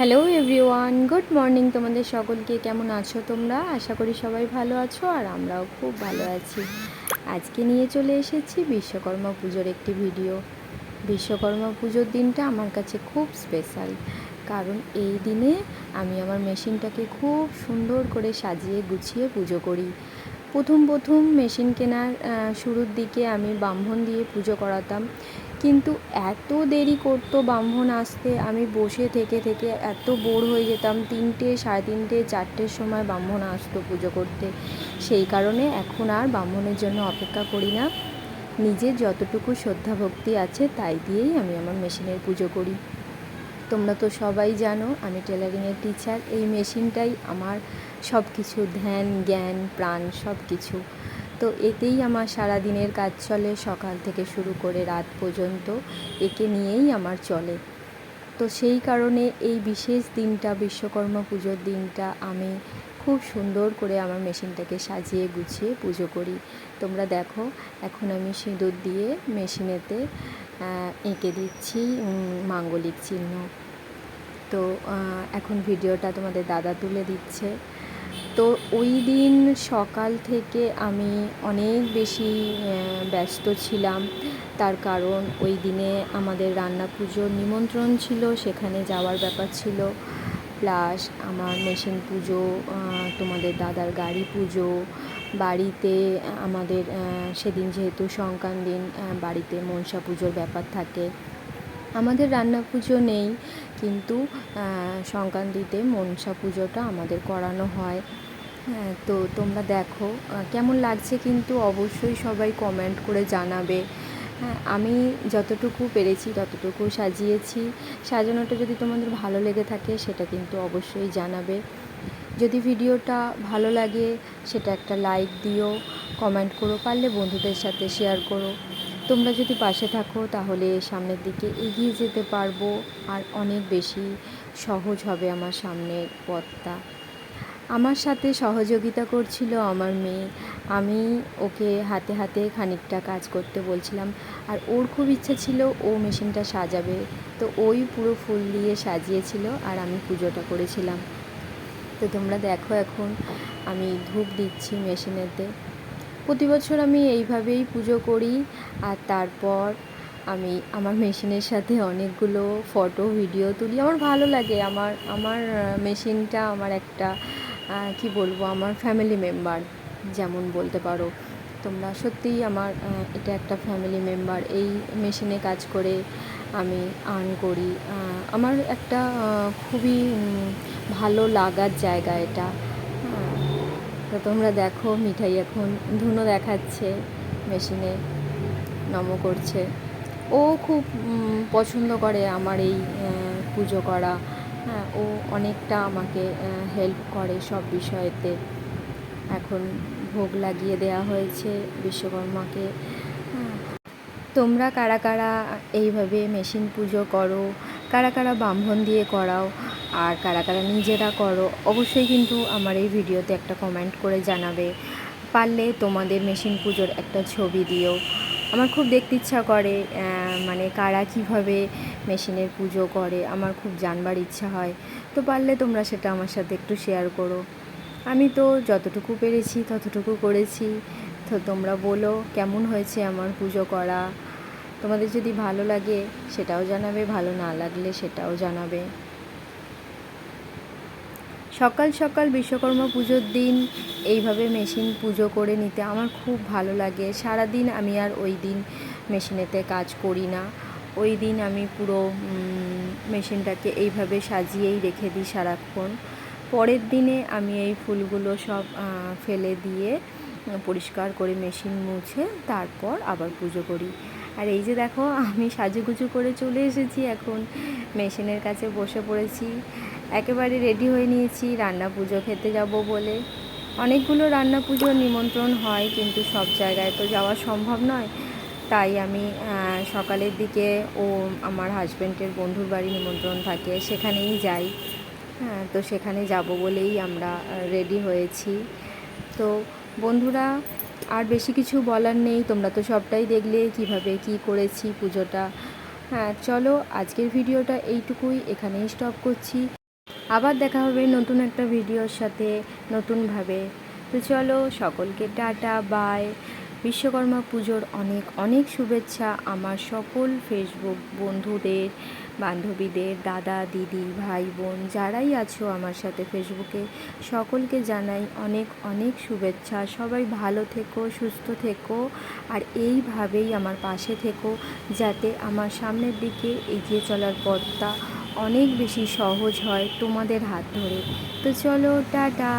Hello everyone, good morning তোমাদের সকলকে। কেমন আছো তোমরা? আশা করি সবাই ভালো আছো আর আমরাও খুব ভালো আছি। আজকে নিয়ে চলে এসেছি বিশ্বকর্মা পুজোর একটি ভিডিও। বিশ্বকর্মা পুজোর দিনটা আমার কাছে খুব স্পেশাল। কারণ এই দিনে আমি আমার মেশিনটাকে খুব সুন্দর করে সাজিয়ে গুছিয়ে পুজো করি। প্রথম প্রথম মেশিন কেনার শুরুর দিকে আমি ব্রাহ্মণ দিয়ে পুজো করাতাম। কিন্তু এত দেরি করতো ব্রাহ্মণ আসতে, আমি বসে থেকে থেকে এত বোর হয়ে যেতাম, তিনটে, সাড়ে তিনটে, চারটের সময় ব্রাহ্মণ আসতো পুজো করতে। সেই কারণে এখন আর ব্রাহ্মণের জন্য অপেক্ষা করি না। নিজের যতটুকু শ্রদ্ধা ভক্তি আছে তাই দিয়েই আমি আমার মেশিনের পুজো করি। তোমরা তো সবাই জানো, আমি টেলারিংয়ের টিচার এই মেশিনটাই আমার সব কিছু ধ্যান, জ্ঞান, প্রাণ সব কিছু তো এতেই আমার সারা দিনের কাজ চলে, সকাল থেকে শুরু করে রাত পর্যন্ত একে নিয়েই আমার চলে। তো সেই কারণে এই বিশেষ দিনটা, বিশ্বকর্মা পুজোর দিনটা আমি খুব সুন্দর করে আমার মেশিনটাকে সাজিয়ে গুছিয়ে পুজো করি। তোমরা দেখো, এখন আমি সিঁদুর দিয়ে মেশিনেতে এঁকে দিচ্ছি মাঙ্গলিক চিহ্ন। তো এখন ভিডিওটা তোমাদের দাদা তুলে দিচ্ছে। তো ওই দিন সকাল থেকে আমি অনেক বেশি ব্যস্ত ছিলাম। তার কারণ ওই দিনে আমাদের রান্না পুজোর নিমন্ত্রণ ছিল, সেখানে যাওয়ার ব্যাপার ছিল। প্লাস আমার মেশিন পুজো তোমাদের দাদার গাড়ি পুজো, বাড়িতে আমাদের সেদিন যেহেতু সংক্রান্তি দিন বাড়িতে মনসা পুজোর ব্যাপার থাকে। আমাদের রান্না পুজো নেই, কিন্তু সংক্রান্তিতে মনসা পুজোটা আমাদের করানো হয়। হ্যাঁ তো তোমরা দেখো কেমন লাগছে কিন্তু অবশ্যই সবাই কমেন্ট করে জানাবে। হ্যাঁ আমি যতটুকু পেরেছি ততটুকু সাজিয়েছি। সাজানোটা যদি তোমাদের ভালো লেগে থাকে সেটা কিন্তু অবশ্যই জানাবে। যদি ভিডিওটা ভালো লাগে সেটা একটা লাইক দিও কমেন্ট করো, পারলে বন্ধুদের সাথে শেয়ার করো। তোমরা যদি পাশে থাকো, তাহলে সামনের দিকে এগিয়ে যেতে পারব। আর অনেক বেশি সহজ হবে আমার সামনের পথটা। আমার সাথে সহযোগিতা করছিল আমার মেয়ে। আমি ওকে হাতে হাতে খানিকটা কাজ করতে বলছিলাম। আর ওর খুব ইচ্ছা ছিল ও মেশিনটা সাজাবে। তো ওই পুরো ফুল দিয়ে সাজিয়েছিল আর আমি পুজোটা করেছিলাম। তো তোমরা দেখো এখন আমি ধূপ দিচ্ছি মেশিনেতে। প্রতি বছর আমি এইভাবেই পুজো করি। আর তারপর আমি আমার মেশিনের সাথে অনেকগুলো ফটো, ভিডিও তুলি। আমার ভালো লাগে। আমার আমার মেশিনটা আমার একটা কি বলব? আমার ফ্যামিলি মেম্বার যেমন বলতে পারো। তোমরা সত্যিই আমার এটা একটা ফ্যামিলি মেম্বার এই মেশিনে কাজ করে আমি আর্ন করি। আমার একটা খুবই ভালো লাগার জায়গা এটা। তো তোমরা দেখো, মিঠাই এখন ধুনো দেখাচ্ছে, মেশিনে নম করছে। ও খুব পছন্দ করে আমার এই পুজো করা। হ্যাঁ ও অনেকটা আমাকে হেল্প করে সব বিষয়েতে। এখন ভোগ লাগিয়ে দেওয়া হয়েছে বিশ্বকর্মাকে। হ্যাঁ তোমরা কারা কারা এইভাবে মেশিন পুজো করো, কারা কারা ব্রাহ্মণ দিয়ে করাও আর কারা কারা নিজেরা করো, অবশ্যই কিন্তু আমার এই ভিডিওতে একটা কমেন্ট করে জানাবে। পারলে তোমাদের মেশিন পুজোর একটা ছবি দিও। আমার খুব দেখতে ইচ্ছা করে মানে কারা কীভাবে মেশিনের পুজো করে, আমার খুব জানবার ইচ্ছা হয়। তো পারলে তোমরা সেটা আমার সাথে একটু শেয়ার করো। আমি তো যতটুকু পেরেছি ততটুকু করেছি। তো তোমরা বলো, কেমন হয়েছে আমার পুজো করা? তোমাদের যদি ভালো লাগে সেটাও জানাবে, ভালো না লাগলে সেটাও জানাবে। সকাল সকাল বিশ্বকর্মা পুজোর দিন এইভাবে মেশিন পুজো করে নিতে আমার খুব ভালো লাগে। সারা দিন আমি আর ওই দিন মেশিনেতে কাজ করি না। ওই দিন আমি পুরো মেশিনটাকে এইভাবে সাজিয়েই রেখে দিই সারাক্ষণ। পরের দিনে আমি এই ফুলগুলো সব ফেলে দিয়ে, পরিষ্কার করে মেশিন মুছে তারপর আবার পুজো করি। আর এই যে দেখো, আমি সাজুগুজু করে চলে এসেছি এখন। মেশিনের কাছে বসে পড়েছি। একেবারে রেডি হয়ে নিয়েছি, রান্না পুজো খেতে যাব বলে। অনেকগুলো রান্না পুজোর নিমন্ত্রণ হয়, কিন্তু সব জায়গায় তো যাওয়া সম্ভব নয়। তাই আমি সকালের দিকে ও আমার হাজব্যান্ডের বন্ধুর বাড়ি নিমন্ত্রণ থাকে, সেখানেই যাই। হ্যাঁ তো সেখানে যাব বলেই আমরা রেডি হয়েছি। তো বন্ধুরা, আর বেশি কিছু বলার নেই, তোমরা তো সবটাই দেখলে, কীভাবে কি করেছি পুজোটা। হ্যাঁ চলো আজকের ভিডিওটা এইটুকুই, এখানেই স্টপ করছি। আবার দেখা হবে নতুন একটা ভিডিওর সাথে নতুনভাবে। তো চলো, সকলকে টাটা, বাই। বিশ্বকর্মা পুজোর অনেক অনেক শুভেচ্ছা আমার সকল ফেসবুক বন্ধুদের, বান্ধবীদের, দাদা, দিদি, ভাই, বোন, যারাই আছো আমার সাথে ফেসবুকে সকলকে জানাই অনেক অনেক শুভেচ্ছা। সবাই ভালো থেকো, সুস্থ থেকো, আর এইভাবেই আমার পাশে থেকো, যাতে আমার সামনের দিকে এগিয়ে চলার পথটা অনেক বেশি সহজ হয় তোমাদের হাত ধরে। তো চলো টাটা।